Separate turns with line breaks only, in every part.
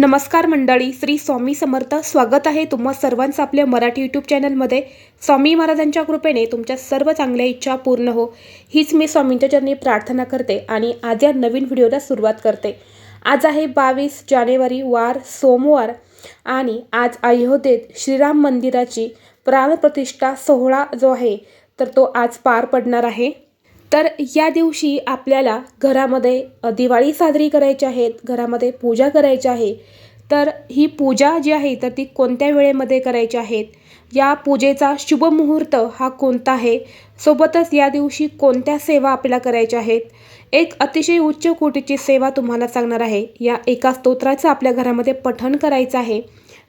नमस्कार मंडळी श्री स्वामी समर्थ स्वागत आहे तुम्हा सर्वांचं आपल्या मराठी यूट्यूब चॅनलमध्ये. स्वामी महाराजांच्या कृपेने तुमच्या सर्व चांगल्या इच्छा पूर्ण हो. हीच मी स्वामींच्या चरणी प्रार्थना करते आणि आज या नवीन व्हिडिओला सुरुवात करते. आज आहे बावीस जानेवारी वार सोमवार आणि आज अयोध्येत श्रीराम मंदिराची प्राणप्रतिष्ठा सोहळा जो आहे तर तो आज पार पडणार आहे. तर या दिवशी आपल्याला घरामध्ये दिवाळी साजरी करायची आहेत घरामध्ये पूजा करायची आहे. तर ही पूजा जी आहे तर ती कोणत्या वेळेमध्ये करायची आहेत या पूजेचा शुभ मुहूर्त हा कोणता आहे? सोबतच या दिवशी कोणत्या सेवा आपल्याला करायच्या आहेत? एक अतिशय उच्च कोटीची सेवा तुम्हाला सांगणार आहे. या एका स्तोत्राचं आपल्या घरामध्ये पठण करायचं आहे.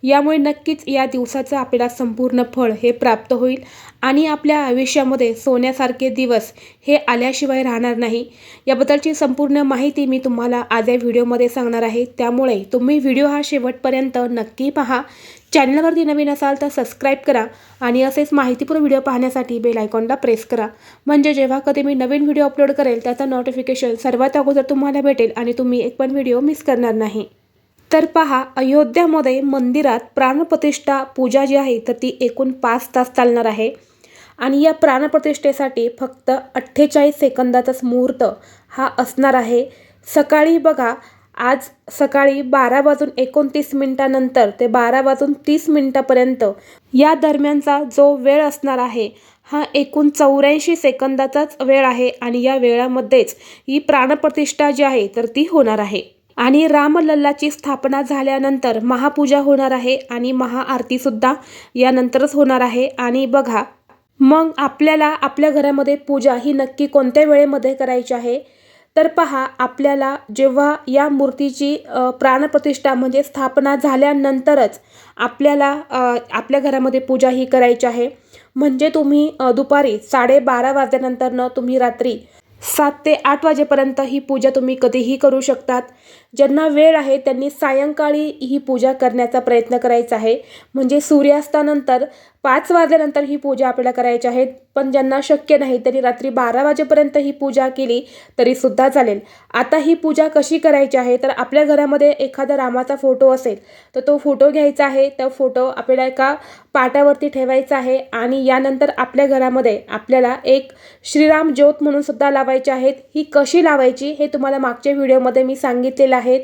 यामुळे नक्कीच या दिवसाचं आपल्याला संपूर्ण फळ हे प्राप्त होईल. आणि आपल्या आयुष्यामध्ये सोन्यासारखे दिवस हे आल्याशिवाय राहणार नाही. याबद्दलची संपूर्ण माहिती मी तुम्हाला आज या व्हिडिओमध्ये सांगणार आहे. त्यामुळे तुम्ही व्हिडिओ हा शेवटपर्यंत नक्की पहा. चॅनलवरती नवीन असाल तर सबस्क्राईब करा आणि असेच माहितीपूर्ण व्हिडिओ पाहण्यासाठी बेल आयकॉनला प्रेस करा. म्हणजे जेव्हा कधी मी नवीन व्हिडिओ अपलोड करेल त्याचं नोटिफिकेशन सर्वात अगोदर तुम्हाला भेटेल आणि तुम्ही एक पण व्हिडिओ मिस करणार नाही. तर पहा अयोध्यामध्ये मंदिरात प्राणप्रतिष्ठा पूजा जी आहे तर ती एकूण पाच तास चालणार आहे. आणि या प्राणप्रतिष्ठेसाठी फक्त अठ्ठेचाळीस सेकंदाचाच मुहूर्त हा असणार आहे. सकाळी बघा आज सकाळी बारा वाजून एकोणतीस मिनिटानंतर ते बारा वाजून तीस मिनिटापर्यंत या दरम्यानचा जो वेळ असणार आहे हा एकूण चौऱ्याऐंशी सेकंदाचाच वेळ आहे. आणि या वेळामध्येच ही प्राणप्रतिष्ठा जी आहे तर ती होणार आहे. आणि रामलल्लाची स्थापना झाल्यानंतर महापूजा होणार आहे आणि महाआरतीसुद्धा यानंतरच होणार आहे. आणि बघा मग आपल्याला आपल्या घरामध्ये पूजा ही नक्की कोणत्या वेळेमध्ये करायची आहे? तर पहा आपल्याला जेव्हा या मूर्तीची प्राणप्रतिष्ठा म्हणजे स्थापना झाल्यानंतरच आपल्याला आपल्या घरामध्ये पूजा ही करायची आहे. म्हणजे तुम्ही दुपारी साडेबारा वाजल्यानंतरनं तुम्ही रात्री सात ते आठ वाजेपर्यंत ही पूजा तुम्ही कधीही करू शकतात. ज्यांना वेळ आहे त्यांनी सायंकाळी ही पूजा करण्याचा प्रयत्न करायचा आहे. म्हणजे सूर्यास्तानंतर पाच वाजल्यानंतर ही पूजा आपल्याला करायची आहे. पण ज्यांना शक्य नाही त्यांनी रात्री बारा वाजेपर्यंत ही पूजा केली तरीसुद्धा चालेल. आता ही पूजा कशी करायची आहे? तर आपल्या घरामध्ये एखादा रामाचा फोटो असेल तर तो फोटो घ्यायचा आहे. तर फोटो आपल्याला एका पाटावरती ठेवायचा आहे आणि यानंतर आपल्या घरामध्ये आपल्याला एक श्रीराम ज्योत म्हणून सुद्धा लावायची आहेत. ही कशी लावायची हे तुम्हाला मागच्या व्हिडिओमध्ये मी सांगितलेलं आहे.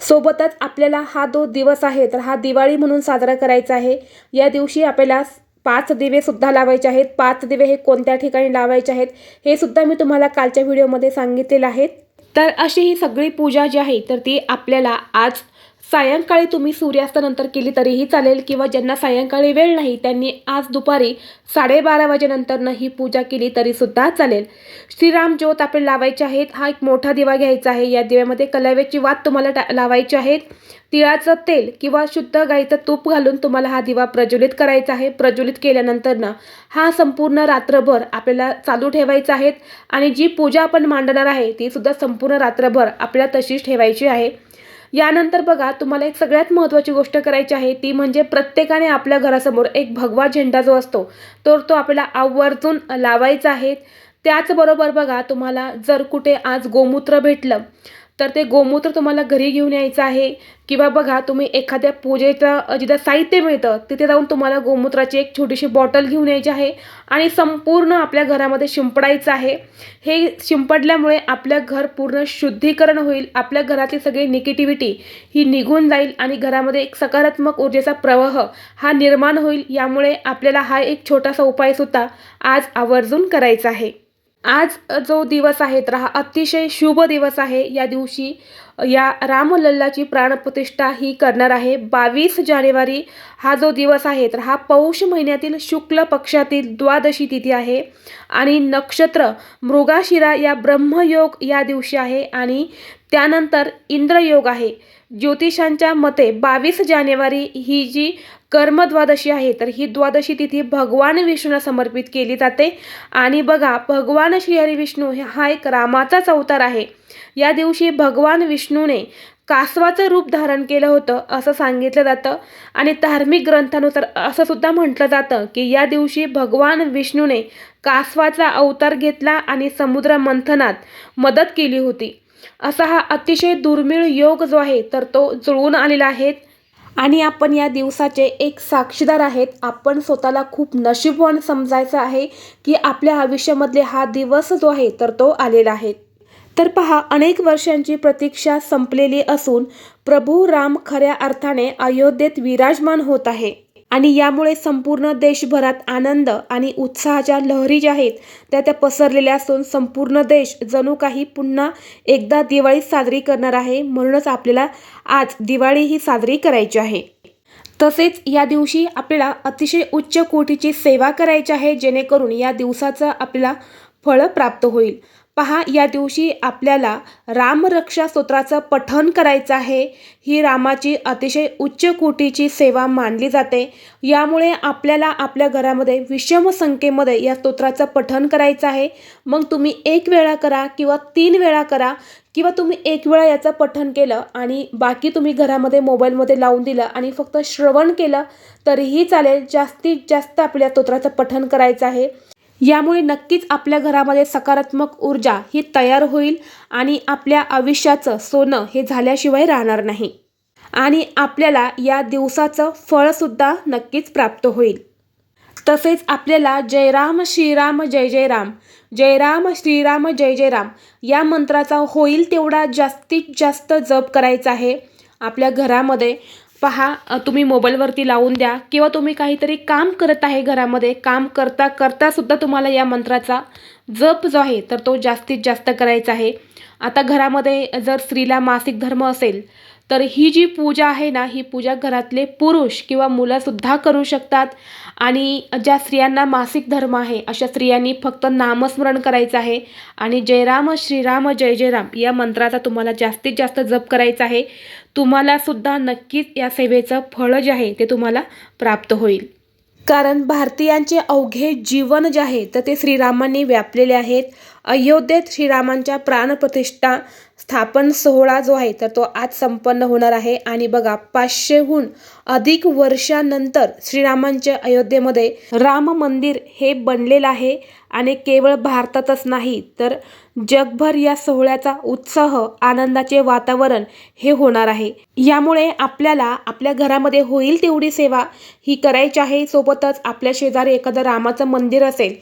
सोबतच आपल्याला हा जो दिवस आहे तर हा दिवाळी म्हणून साजरा करायचा आहे. या दिवशी आपल्याला पाच दिवेसुद्धा लावायचे आहेत. पाच दिवे हे कोणत्या ठिकाणी लावायचे आहेत हे सुद्धा मी तुम्हाला कालच्या व्हिडिओमध्ये सांगितलेलं आहे. तर अशी ही सगळी पूजा जी आहे तर ती आपल्याला आज सायंकाळी तुम्ही सूर्यास्तानंतर केली तरीही चालेल किंवा ज्यांना सायंकाळी वेळ नाही त्यांनी आज दुपारी साडेबारा वाजेनंतरनं ही पूजा केली तरीसुद्धा चालेल. श्रीराम ज्योत आपल्याला लावायचे आहेत. हा एक मोठा दिवा घ्यायचा आहे. या दिव्यामध्ये कलाव्याची वात तुम्हाला टा लावायची आहेत. तिळाचं तेल किंवा शुद्ध गाईचं तूप घालून तुम्हाला हा दिवा प्रज्वलित करायचा आहे. प्रज्वलित केल्यानंतरनं हा संपूर्ण रात्रभर आपल्याला चालू ठेवायचा आहे आणि जी पूजा आपण मांडणार आहे ती सुद्धा संपूर्ण रात्रभर आपल्याला तशीच ठेवायची आहे. यानंतर बघा तुम्हाला एक सगळ्यात महत्त्वाची गोष्ट करायची आहे ती म्हणजे प्रत्येकाने आपल्या घरासमोर एक भगवा झेंडा जो असतो तर तो आपल्याला आवर्जून लावायचा आहे. त्याचबरोबर बघा तुम्हाला जर कुठे आज गोमूत्र भेटलं तर ते गोमूत्र तुम्हाला घरी घेऊन यायचं आहे. किंवा बघा तुम्ही एखाद्या पूजेचं जिथं साहित्य मिळतं तिथे जाऊन तुम्हाला गोमूत्राची एक छोटीशी बॉटल घेऊन यायची आहे आणि संपूर्ण आपल्या घरामध्ये शिंपडायचं आहे. हे शिंपडल्यामुळे आपलं घर पूर्ण शुद्धीकरण होईल. आपल्या घरातली सगळी निगेटिव्हिटी ही निघून जाईल आणि घरामध्ये एक सकारात्मक ऊर्जेचा प्रवाह हा निर्माण होईल. यामुळे आपल्याला हा एक छोटासा उपायसुद्धा आज आवर्जून करायचा आहे. आज जो दिवस आहे तर हा अतिशय शुभ दिवस आहे. या दिवशी या रामलल्लाची प्राणप्रतिष्ठा ही करणार आहे. बावीस जानेवारी हा जो दिवस आहे तर हा पौष महिन्यातील शुक्ल पक्षातील द्वादशी तिथी आहे. आणि नक्षत्र मृगाशिरा या ब्रह्मयोग या दिवशी आहे. आणि त्यानंतर इंद्रयोग आहे. ज्योतिषांच्या मते बावीस जानेवारी ही जी कर्मद्वादशी आहे तर ही द्वादशी तिथी भगवान विष्णूला समर्पित केली जाते. आणि बघा भगवान श्रीहरी विष्णू हा एक रामाचाच अवतार आहे. या दिवशी भगवान विष्णूने कासवाचं रूप धारण केलं होतं असं सांगितलं जातं. आणि धार्मिक ग्रंथानुसार असं सुद्धा म्हटलं जातं की या दिवशी भगवान विष्णूने कासवाचा अवतार घेतला आणि समुद्र मंथनात मदत केली होती. असा हा अतिशय दुर्मिळ योग जो आहे तर तो जुळून आलेला आहे. आणि आपण या दिवसाचे एक साक्षीदार आहेत. आपण स्वतःला खूप नशीबवान समजायचं आहे की आपल्या आयुष्यामधले हा दिवस जो आहे तर तो आलेला आहे. तर पहा अनेक वर्षांची प्रतीक्षा संपलेली असून प्रभू राम खऱ्या अर्थाने अयोध्येत विराजमान होत आहे. आणि यामुळे संपूर्ण देशभरात आनंद आणि उत्साहाच्या लहरी ज्या आहेत त्या त्या पसरलेल्या असून संपूर्ण देश जणू काही पुन्हा एकदा दिवाळी साजरी करणार आहे म्हणूनच आपल्याला आज दिवाळी ही साजरी करायची आहे. तसेच या दिवशी आपल्याला अतिशय उच्च कोटीची सेवा करायची आहे जेणेकरून या दिवसाचं आपल्याला फळ प्राप्त होईल. पहा या दिवशी आपल्याला रामरक्षा स्तोत्राचं पठण करायचं आहे. ही रामाची अतिशय उच्च कोटीची सेवा मानली जाते. यामुळे आपल्याला आपल्या घरामध्ये विषम संख्येमध्ये या स्तोत्राचं पठण करायचं आहे. मग तुम्ही एक वेळा करा किंवा तीन वेळा करा किंवा तुम्ही एक वेळा याचं पठण केलं आणि बाकी तुम्ही घरामध्ये मोबाईलमध्ये लावून दिलं आणि फक्त श्रवण केलं तरीही चालेल. जास्तीत जास्त आपल्या स्तोत्राचं पठण करायचं आहे. यामुळे नक्कीच आपल्या घरामध्ये सकारात्मक ऊर्जा ही तयार होईल आणि आपल्या आयुष्याचं सोनं हे झाल्याशिवाय राहणार नाही. आणि आपल्याला या दिवसाचं फळसुद्धा नक्कीच प्राप्त होईल. तसेच आपल्याला जयराम श्रीराम जय जय राम जयराम श्रीराम जय जय राम या मंत्राचा होईल तेवढा जास्तीत जास्त जप करायचा आहे. आपल्या घरामध्ये पहा तुम्ही मोबाईलवरती लावून द्या किंवा तुम्ही काहीतरी काम करत आहे घरामध्ये काम करता करता सुद्धा तुम्हाला या मंत्राचा जप जो आहे तर तो जास्तीत जास्त करायचा आहे. आता घरामध्ये जर स्त्रीला मासिक धर्म असेल तर ही जी पूजा आहे ना ही पूजा घरातले पुरुष किंवा मुलंसुद्धा करू शकतात. आणि ज्या स्त्रियांना मासिक धर्म आहे अशा स्त्रियांनी फक्त नामस्मरण करायचं आहे. आणि जयराम श्रीराम जय जयराम या मंत्राचा तुम्हाला जास्तीत जास्त जप करायचा आहे. तुम्हालासुद्धा नक्कीच या सेवेचं फळ जे आहे ते तुम्हाला प्राप्त होईल. कारण भारतीयांचे अवघे जीवन जे आहे तर ते श्रीरामांनी व्यापलेले आहेत. अयोध्येत श्रीरामांच्या प्राणप्रतिष्ठा स्थापन सोहळा जो आहे तर तो आज संपन्न होणार आहे. आणि बघा पाचशेहून अधिक वर्षानंतर श्रीरामांच्या अयोध्येमध्ये राम मंदिर हे बनलेलं आहे. आणि केवळ भारतातच नाही तर जगभर या सोहळ्याचा उत्साह आनंदाचे वातावरण हे होणार आहे. यामुळे आपल्याला आपल्या घरामध्ये होईल तेवढी सेवा ही करायची आहे. सोबतच आपल्या शेजारी एखादं रामाचं मंदिर असेल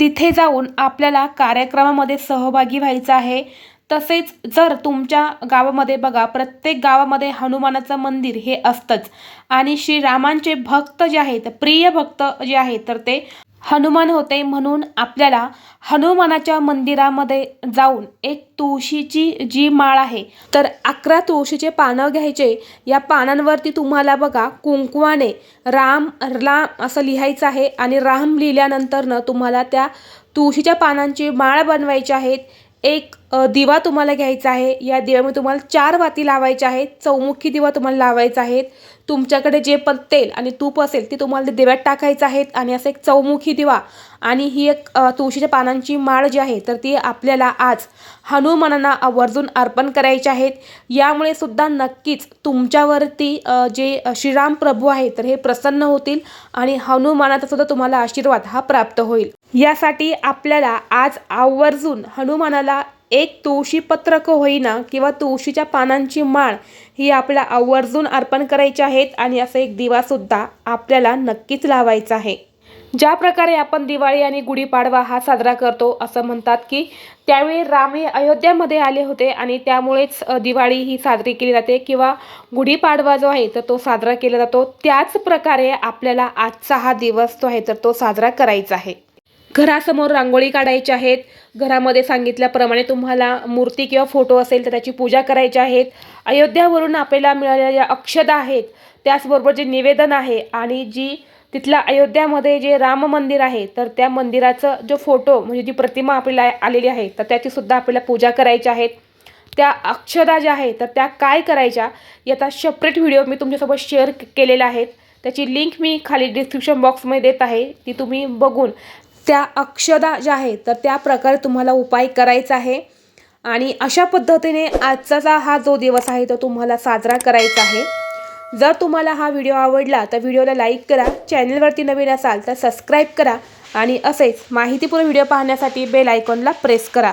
तिथे जाऊन आपल्याला कार्यक्रमामध्ये सहभागी व्हायचं आहे. तसेच जर तुमच्या गावामध्ये बघा प्रत्येक गावामध्ये हनुमानाचं मंदिर हे असतंच. आणि श्रीरामांचे भक्त जे आहेत प्रिय भक्त जे आहेत तर ते हनुमान होते म्हणून आपल्याला हनुमानाच्या मंदिरामध्ये जाऊन एक तुळशीची जी माळ आहे तर अकरा तुळशीचे पानं घ्यायचे. या पानांवरती तुम्हाला बघा कुंकवाने राम राम असं लिहायचं आहे आणि राम लिहिल्यानंतरनं तुम्हाला त्या तुळशीच्या पानांची माळ बनवायची आहेत एक दिवा तुम्हाला घ्यायचा आहे. या दिव्यामध्ये तुम्हाला चार वाती लावायच्या आहेत. चौमुखी दिवा तुम्हाला लावायचा आहेत तुमच्याकडे जे पण तेल आणि तूप असेल ते तुम्हाला ते दिव्यात टाकायचं आहेत आणि असं एक चौमुखी दिवा आणि ही एक तुळशीच्या पानांची माळ जी आहे तर ती आपल्याला आज हनुमानांना आवर्जून अर्पण करायची आहेत. यामुळे सुद्धा नक्कीच तुमच्यावरती जे श्रीराम प्रभू आहे तर हे प्रसन्न होतील आणि हनुमानाचा सुद्धा तुम्हाला आशीर्वाद हा प्राप्त होईल. यासाठी आपल्याला आज आवर्जून हनुमानाला एक तुळशी पत्रक होईना किंवा तुळशीच्या पानांची माळ ही आपल्याला आवर्जून अर्पण करायची आहेत आणि असं एक दिवासुद्धा आपल्याला नक्कीच लावायचा आहे. ज्या प्रकारे आपण दिवाळी आणि गुढीपाडवा हा साजरा करतो असं म्हणतात की त्यावेळी राम हे अयोध्यामध्ये आले होते आणि त्यामुळेच दिवाळी ही साजरी केली जाते किंवा गुढीपाडवा जो आहे तर तो साजरा केला जातो. त्याच प्रकारे आपल्याला आजचा हा दिवस जो आहे तर तो साजरा करायचा आहे. घरासमोर रांगोळी काढायची आहेत. घरामध्ये सांगितल्याप्रमाणे तुम्हाला मूर्ती किंवा फोटो असेल तर त्याची पूजा करायची आहेत. अयोध्यावरून आपल्याला मिळालेल्या ज्या अक्षदा आहेत. त्याचबरोबर जे निवेदन आहे आणि जी तिथल्या अयोध्यामध्ये जे राम मंदिर आहे तर त्या मंदिराचं जो फोटो म्हणजे जी प्रतिमा आपल्याला आलेली आहे तर त्याचीसुद्धा आपल्याला पूजा करायची आहेत. त्या अक्षदा ज्या आहेत तर त्या काय करायच्या याचा सेपरेट व्हिडिओ मी तुमच्यासोबत शेअर केलेला आहेत त्याची लिंक मी खाली डिस्क्रिप्शन बॉक्समध्ये देत आहे. ती तुम्ही बघून त्या अक्षदा ज्या आहेत तर त्या प्रकारे तुम्हाला उपाय करायचा आहे. आणि अशा पद्धतीने आजचा हा जो दिवस आहे तो तुम्हाला साजरा करायचा आहे. जर तुम्हाला हा व्हिडिओ आवडला तर व्हिडिओला लाईक करा चॅनलवरती नवीन असाल तर सबस्क्राईब करा आणि असेच माहितीपूर्ण व्हिडिओ पाहण्यासाठी बेल आयकॉनला प्रेस करा.